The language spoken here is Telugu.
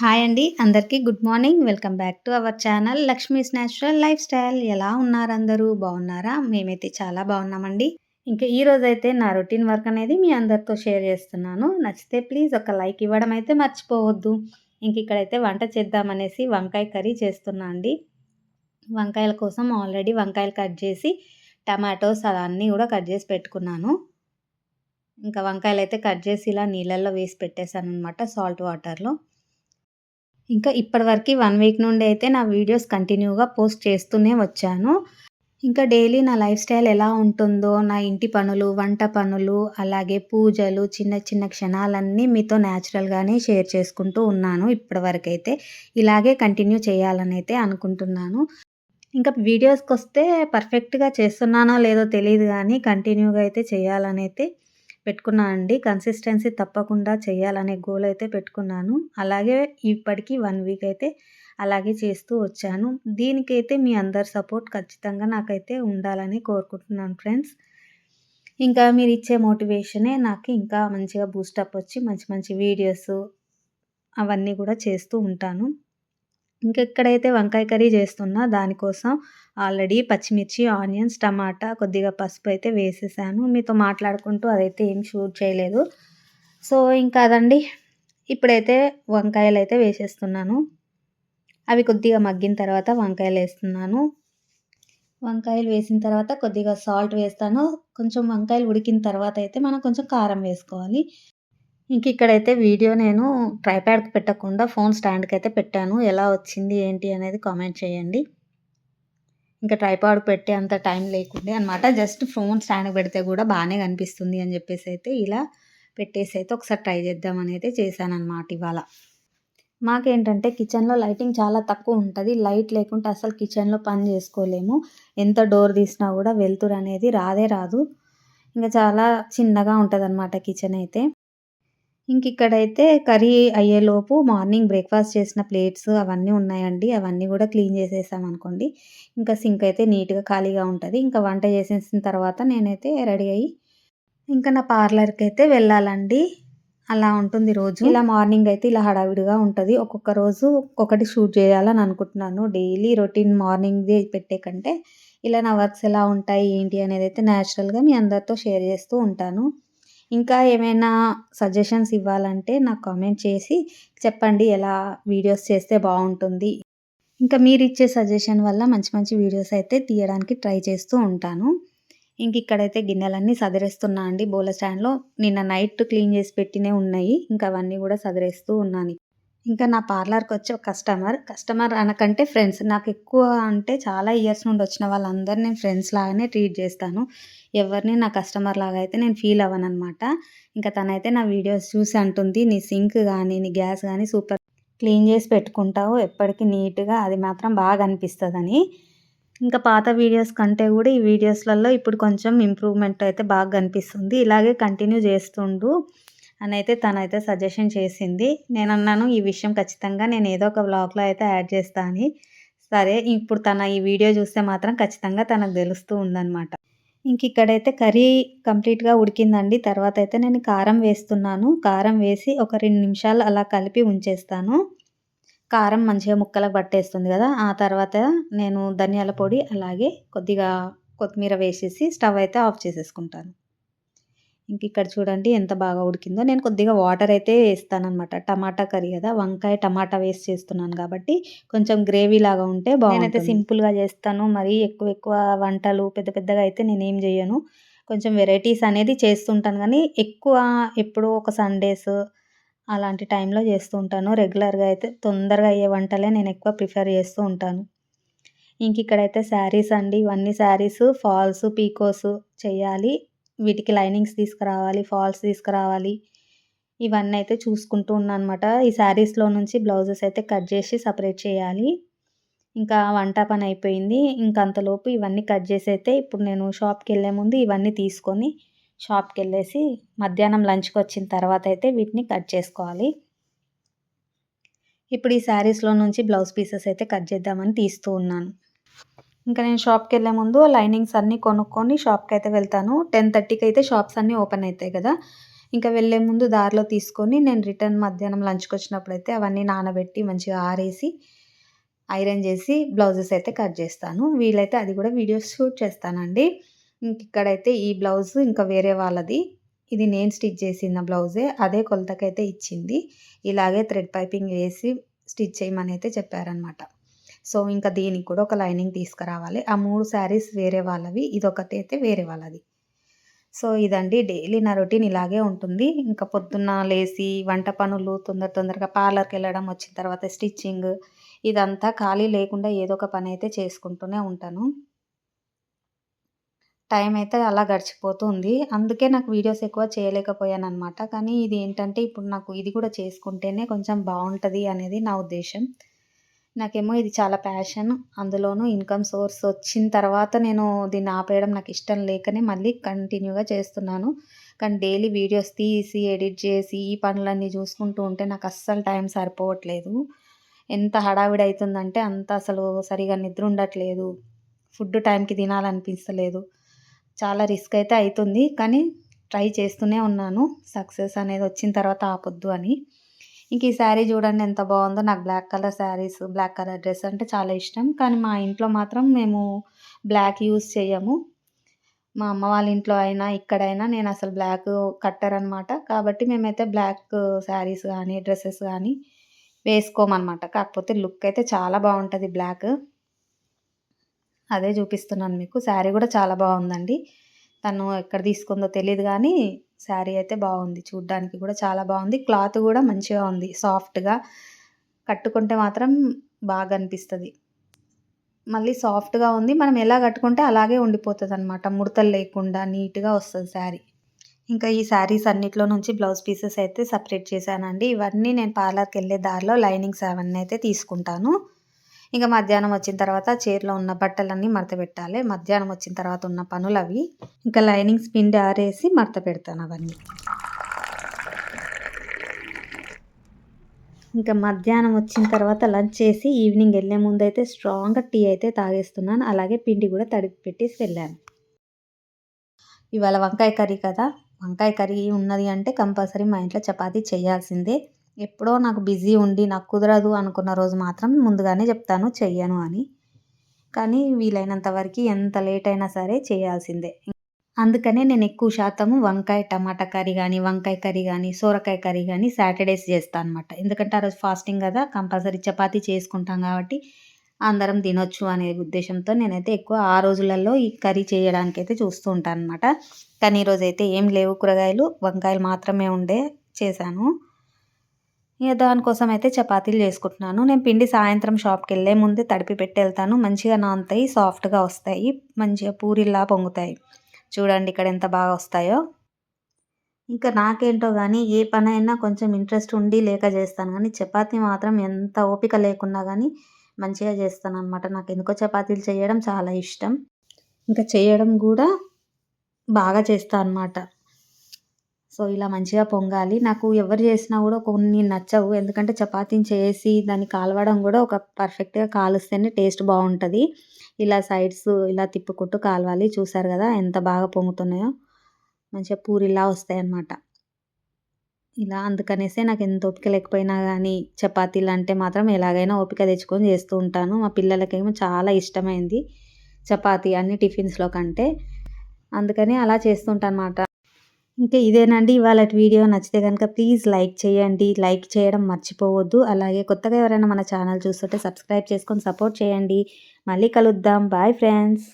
హాయ్ అండి అందరికీ good morning. Welcome back to our channel Lakshmi's natural lifestyle. ఎలా ఉన్నారు అందరూ? బాగున్నారా? మేమైతే చాలా బాగున్నామండి. ఇంకా ఈ అయితే నా రొటీన్ వర్క్ అనేది మీ అందరితో షేర్ చేస్తున్నాను. నచ్చితే ప్లీజ్ ఒక లైక్ ఇవ్వడం అయితే మర్చిపోవద్దు. ఇంక ఇక్కడైతే వంట చేద్దామనేసి వంకాయ కర్రీ చేస్తున్నా అండి. వంకాయల కోసం ఆల్రెడీ వంకాయలు కట్ చేసి టమాటోస్ అలా అన్నీ కూడా కట్ చేసి పెట్టుకున్నాను. ఇంకా వంకాయలు అయితే కట్ చేసి ఇలా నీళ్ళల్లో వేసి పెట్టేశాను అనమాట సాల్ట్ వాటర్లో. ఇంకా ఇప్పటివరకు వన్ వీక్ నుండి అయితే నా వీడియోస్ కంటిన్యూగా పోస్ట్ చేస్తూనే వచ్చాను. ఇంకా డైలీ నా లైఫ్ స్టైల్ ఎలా ఉంటుందో నా ఇంటి పనులు వంట పనులు అలాగే పూజలు చిన్న చిన్న క్షణాలన్నీ మీతో న్యాచురల్గానే షేర్ చేసుకుంటూ ఉన్నాను ఇప్పటివరకు అయితే ఇలాగే కంటిన్యూ చేయాలని అయితే అనుకుంటున్నాను. ఇంకా వీడియోస్కి వస్తే పర్ఫెక్ట్గా చేస్తున్నానో లేదో తెలియదు కానీ కంటిన్యూగా అయితే చేయాలని అయితే పెట్టుకున్నాను అండి కన్సిస్టెన్సీ తప్పకుండా చేయాలనే గోల్ అయితే పెట్టుకున్నాను. అలాగే ఇప్పటికీ వన్ వీక్ అయితే అలాగే చేస్తూ వచ్చాను. దీనికైతే మీ అందరి సపోర్ట్ ఖచ్చితంగా నాకైతే ఉండాలని కోరుకుంటున్నాను ఫ్రెండ్స్. ఇంకా మీరు ఇచ్చే మోటివేషనే నాకు ఇంకా మంచిగా బూస్టప్ వచ్చి మంచి మంచి వీడియోస్ అవన్నీ కూడా చేస్తూ ఉంటాను. ఇంకెక్కడైతే వంకాయ కర్రీ చేస్తున్నా దానికోసం ఆల్రెడీ పచ్చిమిర్చి ఆనియన్స్ టమాటా కొద్దిగా పసుపు అయితే వేసేసాను. మీతో మాట్లాడుకుంటూ అదైతే ఏం షూట్ చేయలేదు. సో ఇంకా అదండి. ఇప్పుడైతే వంకాయలు అయితే వేసేస్తున్నాను. అవి కొద్దిగా మగ్గిన తర్వాత వంకాయలు వేస్తున్నాను. వంకాయలు వేసిన తర్వాత కొద్దిగా సాల్ట్ వేస్తాను. కొంచెం వంకాయలు ఉడికిన తర్వాత అయితే మనం కొంచెం కారం వేసుకోవాలి. ఇంక ఇక్కడైతే వీడియో నేను ట్రైప్యాడ్కి పెట్టకుండా ఫోన్ స్టాండ్కి అయితే పెట్టాను. ఎలా వచ్చింది ఏంటి అనేది కామెంట్ చేయండి. ఇంకా ట్రైపాడ్ పెట్టే అంత టైం లేకుండే అనమాట జస్ట్ ఫోన్ స్టాండ్ పెడితే కూడా బాగానే కనిపిస్తుంది అని చెప్పేసి అయితే ఇలా పెట్టేసి అయితే ఒకసారి ట్రై చేద్దామని అయితే చేశానమాట ఇవాళ. మాకేంటంటే కిచెన్లో లైటింగ్ చాలా తక్కువ ఉంటుంది. లైట్ లేకుంటే అసలు కిచెన్లో పని చేసుకోలేము. ఎంత డోర్ తీసినా కూడా వెలుతురు అనేది రాదే రాదు. ఇంకా చాలా చిన్నగా ఉంటుంది అనమాట కిచెన్ అయితే. ఇంక ఇక్కడైతే కర్రీ అయ్యేలోపు మార్నింగ్ బ్రేక్ఫాస్ట్ చేసిన ప్లేట్స్ అవన్నీ ఉన్నాయండి. అవన్నీ కూడా క్లీన్ చేసేసాం అనుకోండి. ఇంకా సింక్ అయితే నీట్గా ఖాళీగా ఉంటుంది. ఇంకా వంట చేసేసిన తర్వాత నేనైతే రెడీ అయ్యి ఇంకా నా పార్లర్కి అయితే వెళ్ళాలండి. అలా ఉంటుంది రోజు. ఇలా మార్నింగ్ అయితే ఇలా హడావిడిగా ఉంటుంది. ఒక్కొక్క రోజు ఒక్కొక్కటి షూట్ చేయాలని అనుకుంటున్నాను. డైలీ రొటీన్ మార్నింగ్ది పెట్టే కంటే ఇలా నా వర్క్స్ ఎలా ఉంటాయి? ఏంటి? అనేది అయితే న్యాచురల్గా మీ అందరితో షేర్ చేస్తూ ఉంటాను. ఇంకా ఏమైనా సజెషన్స్ ఇవ్వాలంటే నాకు కామెంట్ చేసి చెప్పండి ఎలా వీడియోస్ చేస్తే బాగుంటుంది. ఇంకా మీరు ఇచ్చే సజెషన్ వల్ల మంచి మంచి వీడియోస్ అయితే తీయడానికి ట్రై చేస్తూ ఉంటాను. ఇంక ఇక్కడైతే గిన్నెలన్నీ సదిరేస్తున్నా అండి. బోల స్టాండ్లో నిన్న నైట్ క్లీన్ చేసి పెట్టినే ఉన్నాయి. ఇంకా అవన్నీ కూడా సదిరేస్తూ ఉన్నాను. ఇంకా నా పార్లర్కి వచ్చి ఒక కస్టమర్ కస్టమర్ అనకంటే ఫ్రెండ్స్. నాకు ఎక్కువ అంటే చాలా ఇయర్స్ నుండి వచ్చిన వాళ్ళందరూ నేను ఫ్రెండ్స్ లాగానే ట్రీట్ చేస్తాను. ఎవరిని నా కస్టమర్ లాగా అయితే నేను ఫీల్ అవ్వను అనమాట ఇంకా తనైతే నా వీడియోస్ చూసి అంటుంది నీ సింక్ కానీ నీ గ్యాస్ కానీ సూపర్ క్లీన్ చేసి పెట్టుకుంటావు. ఎప్పటికీ నీట్గా అది మాత్రం బాగా అనిపిస్తుందని. ఇంకా పాత వీడియోస్ కంటే కూడా ఈ వీడియోస్లలో ఇప్పుడు కొంచెం ఇంప్రూవ్మెంట్ అయితే బాగా కనిపిస్తుంది. ఇలాగే కంటిన్యూ చేస్తుండు. అని అయితే తనైతే సజెషన్ చేసింది. నేను అన్నాను ఈ విషయం ఖచ్చితంగా నేను ఏదో ఒక బ్లాగ్లో అయితే యాడ్ చేస్తాను సరే ఇప్పుడు తన ఈ వీడియో చూస్తే మాత్రం ఖచ్చితంగా తనకు తెలుస్తూ ఉందన్నమాట. ఇంక ఇక్కడైతే కర్రీ కంప్లీట్గా ఉడికిందండి. తర్వాత అయితే నేను కారం వేస్తున్నాను. కారం వేసి ఒక రెండు నిమిషాలు అలా కలిపి ఉంచేస్తాను. కారం మంచిగా ముక్కలకు పట్టేస్తుంది కదా. ఆ తర్వాత నేను ధనియాల పొడి అలాగే కొద్దిగా కొత్తిమీర వేసేసి స్టవ్ అయితే ఆఫ్ చేసేసుకుంటాను. ఇంక ఇక్కడ చూడండి ఎంత బాగా ఉడికిందో. నేను కొద్దిగా వాటర్ అయితే వేస్తానమాట టమాటా కర్రీ కదా వంకాయ టమాటా వేస్ట్ చేస్తున్నాను కాబట్టి కొంచెం గ్రేవీ లాగా ఉంటే బాగుంటుంది. సింపుల్గా చేస్తాను. మరి ఎక్కువ ఎక్కువ వంటలు పెద్ద పెద్దగా అయితే నేనేం చేయను. కొంచెం వెరైటీస్ అనేది చేస్తుంటాను కానీ ఎక్కువ ఎప్పుడో ఒక సండేస్ అలాంటి టైంలో చేస్తూ ఉంటాను. రెగ్యులర్గా అయితే తొందరగా అయ్యే వంటలే నేను ఎక్కువ ప్రిఫర్ చేస్తూ ఉంటాను. ఇంక ఇక్కడైతే శారీస్ అండి. ఇవన్నీ శారీస్ ఫాల్స్ పీకోస్ చేయాలి. వీటికి లైనింగ్స్ తీసుకురావాలి ఫాల్స్ తీసుకురావాలి. ఇవన్నీ అయితే చూసుకుంటూ ఉన్నాను అనమాట ఈ శారీస్లో నుంచి బ్లౌజెస్ అయితే కట్ చేసి సపరేట్ చేయాలి. ఇంకా వంట పని అయిపోయింది. ఇంకంతలోపు ఇవన్నీ కట్ చేసి అయితే ఇప్పుడు నేను షాప్కి వెళ్ళే ముందు ఇవన్నీ తీసుకొని షాప్కి వెళ్ళేసి మధ్యాహ్నం లంచ్కి వచ్చిన తర్వాత అయితే వీటిని కట్ చేసుకోవాలి. ఇప్పుడు ఈ శారీస్లో నుంచి బ్లౌజ్ పీసెస్ అయితే కట్ చేద్దామని తీస్తూ ఉన్నాను. ఇంకా నేను షాప్కి వెళ్ళే ముందు లైనింగ్స్ అన్నీ కొనుక్కొని షాప్కి అయితే వెళ్తాను. టెన్ థర్టీకి అయితే షాప్స్ అన్నీ ఓపెన్ అవుతాయి కదా. ఇంకా వెళ్ళే ముందు దారిలో తీసుకొని నేను రిటర్న్ మధ్యాహ్నం లంచ్కి వచ్చినప్పుడు అయితే అవన్నీ నానబెట్టి మంచిగా ఆరేసి ఐరన్ చేసి బ్లౌజెస్ అయితే కట్ చేస్తాను. వీలైతే అది కూడా వీడియోస్ షూట్ చేస్తానండి. ఇంక ఇక్కడైతే ఈ బ్లౌజ్ ఇంకా వేరే వాళ్ళది. ఇది నేను స్టిచ్ చేసిన బ్లౌజే. అదే కొలతకైతే ఇచ్చింది. ఇలాగే థ్రెడ్ పైపింగ్ వేసి స్టిచ్ చేయమని అయితే చెప్పారనమాట సో ఇంకా దీనికి కూడా ఒక లైనింగ్ తీసుకురావాలి. ఆ మూడు శారీస్ వేరే వాళ్ళవి ఇదొకటి అయితే వేరే వాళ్ళది. సో ఇదండి డైలీ నా రొటీన్ ఇలాగే ఉంటుంది. ఇంకా పొద్దున్న లేచి వంట పనులు తొందర తొందరగా పార్లర్కి వెళ్ళడం వచ్చిన తర్వాత స్టిచ్చింగ్ ఇదంతా ఖాళీ లేకుండా ఏదో ఒక పని అయితే చేసుకుంటూనే ఉంటాను. టైం అయితే అలా గడిచిపోతుంది. అందుకే నాకు వీడియోస్ ఎక్కువ చేయలేకపోయాను అనమాట కానీ ఇది ఏంటంటే ఇప్పుడు నాకు ఇది కూడా చేసుకుంటేనే కొంచెం బాగుంటుంది అనేది నా ఉద్దేశం. నాకేమో ఇది చాలా ప్యాషన్. అందులోనూ ఇన్కమ్ సోర్స్ వచ్చిన తర్వాత నేను దీన్ని ఆపేయడం నాకు ఇష్టం లేకనే మళ్ళీ కంటిన్యూగా చేస్తున్నాను. కానీ డైలీ వీడియోస్ తీసి ఎడిట్ చేసి ఈ పనులన్నీ చూసుకుంటూ ఉంటే నాకు అస్సలు టైం సరిపోవట్లేదు. ఎంత హడావిడి అవుతుందంటే అంత అసలు సరిగా నిద్ర ఉండట్లేదు. ఫుడ్ టైంకి తినాలనిపిస్తలేదు. చాలా రిస్క్ అయితే అవుతుంది కానీ ట్రై చేస్తూనే ఉన్నాను. సక్సెస్ అనేది వచ్చిన తర్వాత ఆపొద్దు అని. ఇంక ఈ శారీ చూడండి ఎంత బాగుందో. నాకు black colour saris black colour dress అంటే చాలా ఇష్టం. కానీ మా ఇంట్లో మాత్రం మేము బ్లాక్ యూస్ చేయము. మా అమ్మ వాళ్ళ ఇంట్లో అయినా ఇక్కడైనా నేను అసలు బ్లాక్ కట్టారనమాట. కాబట్టి మేమైతే బ్లాక్ శారీస్ కానీ డ్రెస్సెస్ కానీ వేసుకోమన్నమాట కాకపోతే లుక్ అయితే చాలా బాగుంటుంది బ్లాక్ అదే చూపిస్తున్నాను మీకు. శారీ కూడా చాలా బాగుందండి. తను ఎక్కడ తీసుకుందో తెలియదు కానీ శారీ అయితే బాగుంది. చూడ్డానికి కూడా చాలా బాగుంది. క్లాత్ కూడా మంచిగా ఉంది. సాఫ్ట్గా కట్టుకుంటే మాత్రం బాగా అనిపిస్తుంది. మళ్ళీ సాఫ్ట్గా ఉంది. మనం ఎలా కట్టుకుంటే అలాగే ఉండిపోతుంది అనమాట ముడతలు లేకుండా నీట్గా వస్తుంది శారీ. ఇంకా ఈ శారీస్ అన్నిట్లో నుంచి బ్లౌజ్ పీసెస్ అయితే సపరేట్ చేశానండి. ఇవన్నీ నేను పార్లర్కి వెళ్ళే దారిలో లైనింగ్స్ అవన్నీ అయితే తీసుకుంటాను. ఇంకా మధ్యాహ్నం వచ్చిన తర్వాత చీరలో ఉన్న బట్టలన్నీ మడత పెట్టాలి. మధ్యాహ్నం వచ్చిన తర్వాత ఉన్న పనులు అవి ఇంకా లైనింగ్స్ పిండి ఆరేసి మడత పెడతాను అవన్నీ. ఇంకా మధ్యాహ్నం వచ్చిన తర్వాత లంచ్ చేసి ఈవినింగ్ వెళ్ళే ముందు అయితే స్ట్రాంగ్గా టీ అయితే తాగేస్తున్నాను. అలాగే పిండి కూడా తడిపి పెట్టేసి వెళ్ళాను. ఇవాళ వంకాయ కర్రీ కదా. వంకాయ కర్రీ ఉన్నది అంటే కంపల్సరీ మా ఇంట్లో చపాతీ చేయాల్సిందే. ఎప్పుడో నాకు బిజీ ఉండి నాకు కుదరదు అనుకున్న రోజు మాత్రం ముందుగానే చెప్తాను చెయ్యను అని. కానీ వీలైనంత వరకు ఎంత లేట్ అయినా సరే చేయాల్సిందే. అందుకనే నేను ఎక్కువ శాతము వంకాయ టమాటా కర్రీ కానీ వంకాయ కర్రీ కానీ సోరకాయ కర్రీ కానీ సాటర్డేస్ చేస్తాను అనమాట ఎందుకంటే ఆ రోజు ఫాస్టింగ్ కదా కంపల్సరీ చపాతీ చేసుకుంటాం కాబట్టి అందరం తినొచ్చు అనే ఉద్దేశంతో నేనైతే ఎక్కువ ఆ రోజులలో ఈ కర్రీ చేయడానికి అయితే చూస్తూ ఉంటాను అనమాట కానీ ఈరోజు అయితే ఏం లేవు కూరగాయలు వంకాయలు మాత్రమే ఉండే చేశాను. ఇక దానికోసం అయితే చపాతీలు చేసుకుంటున్నాను. నేను పిండి సాయంత్రం షాప్కి వెళ్ళే ముందే తడిపి పెట్టి వెళ్తాను. మంచిగా నానుతాయి సాఫ్ట్గా వస్తాయి మంచిగా పూరిలా పొంగుతాయి. చూడండి ఇక్కడ ఎంత బాగా వస్తాయో. ఇంకా నాకేంటో కానీ ఏ పనైనా కొంచెం ఇంట్రెస్ట్ ఉండి లేక చేస్తాను. కానీ చపాతీ మాత్రం ఎంత ఓపిక లేకున్నా కానీ మంచిగా చేస్తాను అనమాట నాకు ఎందుకో చపాతీలు చేయడం చాలా ఇష్టం. ఇంకా చేయడం కూడా బాగా చేస్తాను అనమాట సో ఇలా మంచిగా పొంగాలి. నాకు ఎవరు చేసినా కూడా కొన్ని నచ్చవు. ఎందుకంటే చపాతీని చేసి దాన్ని కాలవడం కూడా ఒక పర్ఫెక్ట్గా కాలుస్తేనే టేస్ట్ బాగుంటుంది. ఇలా సైడ్స్ ఇలా తిప్పుకుంటూ కాలవాలి. చూసారు కదా ఎంత బాగా పొంగుతున్నాయో. మంచిగా పూరిలా వస్తాయి అన్నమాట ఇలా అందుకనేసే నాకు ఎంత ఓపిక లేకపోయినా కానీ చపాతీలు అంటే మాత్రం ఎలాగైనా ఓపిక తెచ్చుకొని చేస్తూ ఉంటాను. మా పిల్లలకేమో చాలా ఇష్టమైంది చపాతీ అన్ని టిఫిన్స్లో కంటే. అందుకని అలా చేస్తుంటాను అనమాట ఇంకా ఇదేనండి. ఇవాళ వీడియో నచ్చితే కనుక ప్లీజ్ లైక్ చేయండి. లైక్ చేయడం మర్చిపోవద్దు. అలాగే కొత్తగా ఎవరైనా మన ఛానల్ చూస్తుంటే సబ్స్క్రైబ్ చేసుకొని సపోర్ట్ చేయండి. మళ్ళీ కలుద్దాం. Bye friends.